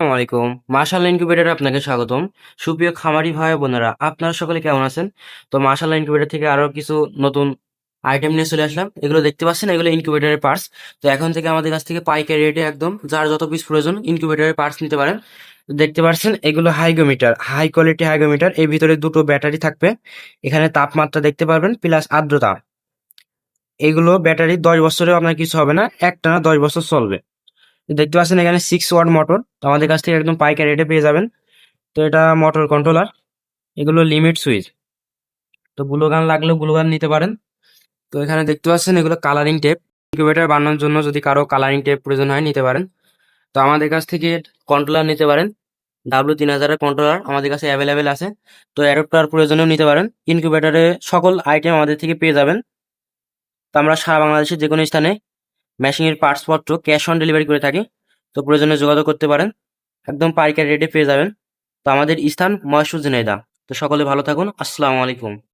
আসসালামু আলাইকুম। মাশাআল্লাহ ইনকিউবেটরে আপনাকে স্বাগতম। সুপ্রিয় খামারি ভাই বোনেরা, আপনারা সকলে কেমন আছেন? তো মাশাআল্লাহ ইনকিউবেটর থেকে আরও কিছু নতুন আইটেম নিয়ে চলে আসলাম। এগুলো দেখতে পাচ্ছেন, এগুলো ইনকিউবেটরের পার্টস তো এখন থেকে আমাদের কাছ থেকে পাইকারি রেটে একদম যার যত পিস প্রয়োজন ইনকিউবেটরের পার্টস নিতে পারেন। দেখতে পাচ্ছেন, এগুলো হাইগোমিটার হাই কোয়ালিটি হাইগোমিটার এর ভিতরে দুটো ব্যাটারি থাকবে। এখানে তাপমাত্রা দেখতে পারবেন প্লাস আর্দ্রতা। এগুলো ব্যাটারি দশ বছরেও আপনার কিছু হবে না, একটানা দশ বছর চলবে। দেখতে পাচ্ছেন এখানে সিক্স ওয়াট মোটর আমাদের কাছ থেকে একদম পাইকারি রেটে পেয়ে যাবেন। তো এটা মোটর কন্ট্রোলার এগুলো লিমিট সুইচ তো গ্লুগান লাগলেও গ্লুগান নিতে পারেন। তো এখানে দেখতে পাচ্ছেন এগুলো কালারিং টেপ ইনকিউবেটার বানানোর জন্য যদি কারও কালারিং টেপ প্রয়োজন হয় নিতে পারেন। তো আমাদের কাছ থেকে কন্ট্রোলার নিতে পারেন। ডাব্লু তিন হাজারের কন্ট্রোলার আমাদের কাছে অ্যাভেলেবেল আছে। তো অ্যাডপ্টার প্রয়োজনেও নিতে পারেন। ইনকিউবেটারে সকল আইটেম আমাদের থেকে পেয়ে যাবেন। তো আমরা সারা বাংলাদেশের যে কোনো স্থানে মেশিনের পার্টসপত্র ক্যাশ অন ডেলিভারি করে থাকি। তো প্রয়োজনে যোগাযোগ করতে পারেন। একদম পাইকারি রেটে পেয়ে যাবেন। তো আমাদের স্থান ঝিনাইদহ। তো সকলে ভালো থাকুন। আসসালামু আলাইকুম।